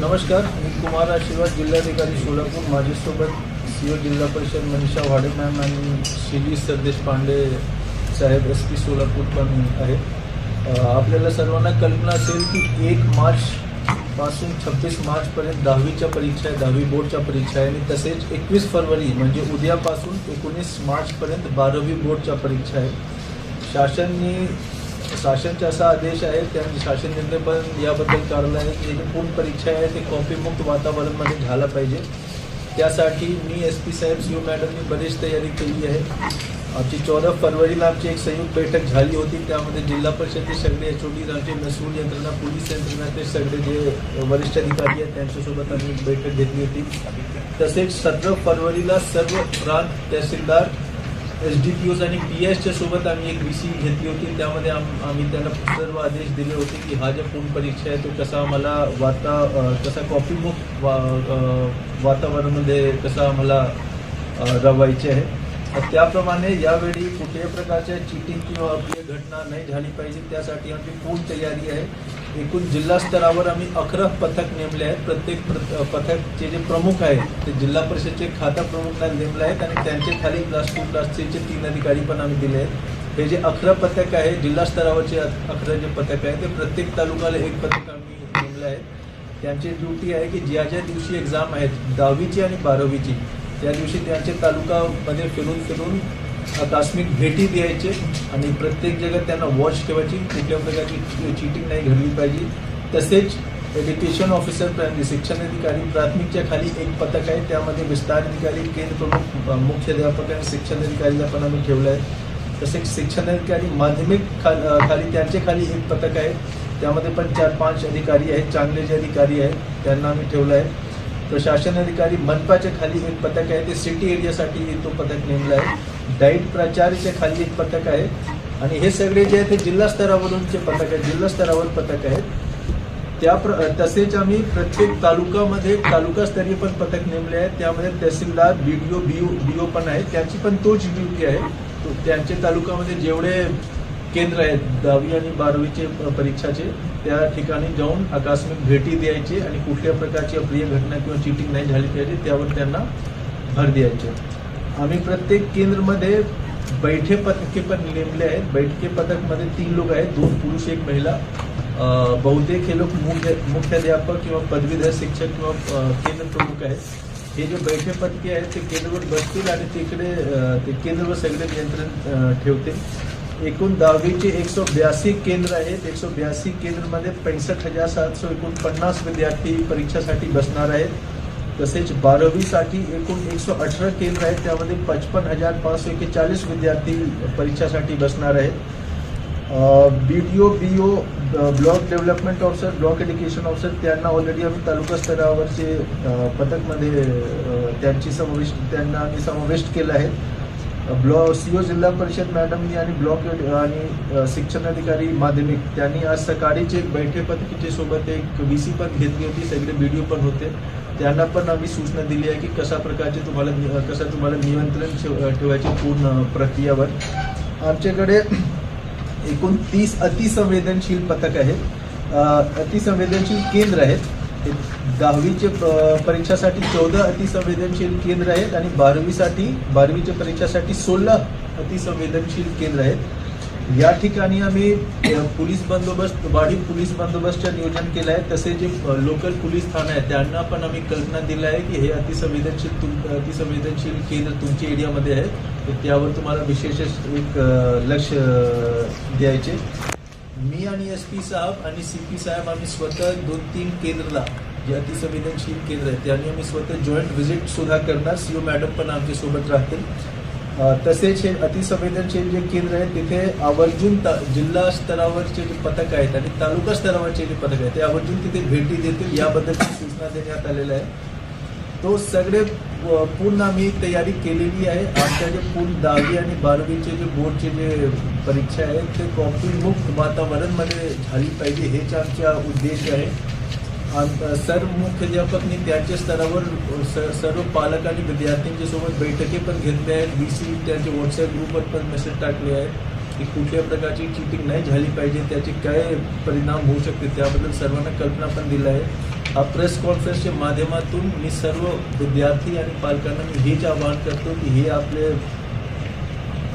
नमस्कार मी कुमार आशीर्वाद जिल्हाधिकारी सोलापूर. माझ्यासोबत सी ओ जिल्हा परिषद मनीषा वाडे मॅम आणि शिली सरदेश पांडे साहेब एस पी सोलापूर पण आहे आपल्याला सर्वांना कल्पना असेल की एक मार्च पासून छब्बीस मार्चपर्यंत दहावीच्या परीक्षा आहे दहावी बोर्डच्या परीक्षा आहे आणि तसेच एकवीस फरवरी म्हणजे उद्यापासून एकोणीस मार्चपर्यंत बारावी बोर्डच्या परीक्षा आहे शासनने शासनचा असा आदेश आहे त्या शासन निर्णय पण याबद्दल काढला आहे. की जे पूर्ण परीक्षा आहे ते कॉपीमुक्त वातावरणमध्ये झाला पाहिजे. त्यासाठी मी एस पी साहेब सी यू मॅडमनी बरीच तयारी केली आहे. आमची चौदा फरवरीला आमची एक संयुक्त बैठक झाली होती. त्यामध्ये जिल्हा परिषदचे सगळे एच ओ डी आमचे महसूल यंत्रणा पोलीस यंत्रणाचे सगळे जे वरिष्ठ अधिकारी आहेत त्यांच्यासोबत आम्ही बैठक घेतली होती. तसेच सतरा फरवरीला सर्व प्रांत तहसीलदार एस डी पी ओज आणि पी एसच्या सोबत आम्ही एक व्ही सी घेतली होती. त्यामध्ये आम आम्ही त्यांना सर्व आदेश दिले होते की हा जो फोन परीक्षा आहे तो कसा आम्हाला वाता कसा कॉपीमुक्त वा वातावरणामध्ये कसा आम्हाला रवायचे आहे. त्याप्रमाणे यावेळी कुठल्याही प्रकारच्या चिटिंग किंवा अप्रिय घटना नाही झाली पाहिजे. त्यासाठी आमची पूर्ण तयारी आहे. एकूण जिल्हा स्तरावर आम्ही अकरा पथक नेमले आहेत. प्रत्येक पथकचे जे प्रमुख आहेत ते जिल्हा परिषदचे खाता प्रमुखला नेमले आहेत आणि त्यांचे खाली क्लास टू क्लास थ्रीचे तीन अधिकारी पण आम्ही दिले आहेत. हे जे अकरा पथक आहे जिल्हा स्तरावरचे अकरा जे पथक आहे ते प्रत्येक तालुक्याला एक पथक आम्ही नेमले आहेत. त्यांची ड्युटी आहे की ज्या ज्या दिवशी एक्झाम आहेत दहावीची आणि बारावीची त्या दिवशी त्यांचे तालुकामध्ये फिरून फिरून आकस्मिक भेटी द्यायचे आणि प्रत्येक जगात त्यांना वॉच ठेवायची. कुठल्या प्रकारची चिटिंग नाही घडली पाहिजे. तसेच एज्युकेशन ऑफिसर प्रायमरी शिक्षण अधिकारी प्राथमिकच्या खाली एक पथक आहे. त्यामध्ये विस्तार अधिकारी केंद्र प्रमुख मुख्य मुख्याध्यापक आणि शिक्षण अधिकारीला पण आम्ही ठेवलं आहे. तसेच शिक्षण अधिकारी माध्यमिक खा खाली त्यांच्या खाली एक पथक आहे. त्यामध्ये पण चार पाच अधिकारी आहेत. चांगले जे अधिकारी आहेत त्यांना आम्ही ठेवलं आहे. प्रशासन अधिकारी मनपाच्या खाली एक पथक आहे. ते सिटी एरियासाठी तो पथक नेमला आहे. डाईट प्राचार्यच्या खाली एक पथक आहे. आणि हे सगळे जे आहे ते जिल्हा स्तरावरूनचे पथक आहेत. जिल्हा स्तरावर पथक आहेत. त्या प्र तसेच आम्ही प्रत्येक तालुकामध्ये तालुकास्तरीय पण पथक नेमले आहेत त्यामध्ये तहसीलदार बी डी ओ बी ओ बी ओ पण आहे. त्यांची पण तोच ड्युटी आहे. तो त्यांचे तालुक्यामध्ये जेवढे केंद्र आहेत. दहावी आणि बारावीचे परीक्षाचे. त्या ठिकाणी जाऊन आकस्मिक भेटी द्यायची आणि कुठल्या प्रकारची अप्रिय घटना किंवा चिटिंग नाही झाली पाहिजे त्यावर त्यांना भर द्यायचे. आम्ही प्रत्येक केंद्रमध्ये बैठे पथके पण नेमले आहेत. बैठके पथकमध्ये तीन लोक आहेत. दोन पुरुष एक महिला. बहुतेक हे लोक मुख्य मुख्याध्यापक किंवा पदवीधर शिक्षक किंवा केंद्र प्रमुख आहेत. हे जे बैठे पथके आहेत ते केंद्रवर बसतील आणि तिकडे ते केंद्रवर सगळे नियंत्रण ठेवतील. एकूण दहावीचे एकशे ब्याऐंशी केंद्र आहेत. एकशे ब्याऐंशी केंद्रमध्ये पैंसष्ट हजार सातशे एकोणपन्नास विद्यार्थी परीक्षासाठी बसणार आहेत. तसेच बारावीसाठी एकूण एकशे अठरा केंद्र आहेत. त्यामध्ये पचपन हजार पाचशे एकेचाळीस विद्यार्थी परीक्षासाठी बसणार आहेत. B D O B O block development officer block education officer त्यांना ऑलरेडी आम्ही तालुका स्तरावरचे पथकमध्ये त्यांची समाविष्ट त्यांना आम्ही समाविष्ट केलं आहे. ब्लॉक सी ओ जिल्हा परिषद मॅडमनी आणि ब्लॉक आणि शिक्षण अधिकारी माध्यमिक त्यांनी आज सकाळीच एक बैठे सोबत एक व्ही सी पण घेतली होती सगळे व्हिडिओ पण होते. त्यांना पण आम्ही सूचना दिली आहे की कशा प्रकारचे तुम्हाला नि- कसं तुम्हाला नियंत्रण ठेव- ठेवायची पूर्ण प्रक्रियावर. आमच्याकडे एकूण तीस अतिसंवेदनशील पथक आहेत. अतिसंवेदनशील केंद्र आहेत. दहावीचे परीक्षासाठी चौदा अतिसंवेदनशील केंद्र आहेत आणि बारावीसाठी बारावीच्या परीक्षासाठी सोळा अतिसंवेदनशील केंद्र आहेत. या ठिकाणी आम्ही पोलीस बंदोबस्त वाढीव पोलीस बंदोबस्तचं नियोजन केलं आहे. तसे जे लोकल पोलीस ठाणे आहेत त्यांना पण आम्ही कल्पना दिलं आहे की हे अतिसंवेदनशील तुम अतिसंवेदनशील केंद्र तुमच्या एरियामध्ये आहे तर त्यावर तुम्हाला विशेष एक लक्ष द्यायचे. मी आणि एस पी साहेब आणि सी पी साहेब आम्ही स्वतः दोन तीन केंद्रला जे अतिसंवेदनशील केंद्र आहेत त्यांनी आम्ही स्वतः जॉईंट व्हिजिट सुद्धा करणार. सी ओ मॅडम पण आमच्यासोबत राहतील. तसेच हे अतिसंवेदनशील जे केंद्र आहेत तिथे आवर्जून ता जिल्हा स्तरावरचे जे पथक आहेत आणि तालुका स्तरावरचे जे पथक आहेत ते आवर्जून तिथे भेटी देतील. याबद्दलची सूचना देण्यात आलेल्या आहे. तो सगळे पूर्ण आम्ही तयारी केलेली आहे. आमच्या जे पूर्ण दहावी आणि बारावीचे जे बोर्डचे जे परीक्षा आहेत ते कॉपीमुक्त वातावरणमध्ये झाली पाहिजे हेच आमचा उद्देश आहे. सर्व मुख्याध्यापकनी त्यांच्या स्तरावर स- सर्व पालक आणि विद्यार्थ्यांच्या सोबत बैठकी पण घेतल्या आहेत. बी सी त्यांचे व्हॉट्सअप ग्रुपवर पण मेसेज टाकले आहेत की कुठल्या प्रकारची चिटिंग नाही झाली पाहिजे त्याचे काय परिणाम होऊ शकते त्याबद्दल सर्वांना कल्पना पण दिला आहे. प्रेस कॉन्फरन्सच्या माध्यमातून मी सर्व विद्यार्थी आणि पालकांना मी हेच आवाहन करतो की हे आपले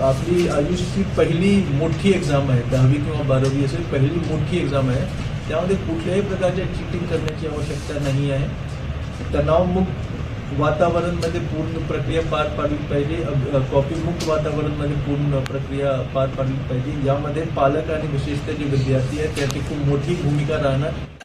आपली आयुष्याची पहिली मोठी एक्झाम आहे दहावी किंवा बारावी असेल पहिली मोठी एक्झाम आहे. त्यामध्ये कुठल्याही प्रकारच्या चिटिंग करण्याची आवश्यकता नाही आहे. तणावमुक्त वातावरणमध्ये पूर्ण प्रक्रिया पार पाडली पाहिजे. कॉपीमुक्त वातावरणमध्ये पूर्ण प्रक्रिया पार पाडली पाहिजे. यामध्ये पालक आणि विशेषतः जे विद्यार्थी आहेत त्याची खूप मोठी भूमिका राहणार.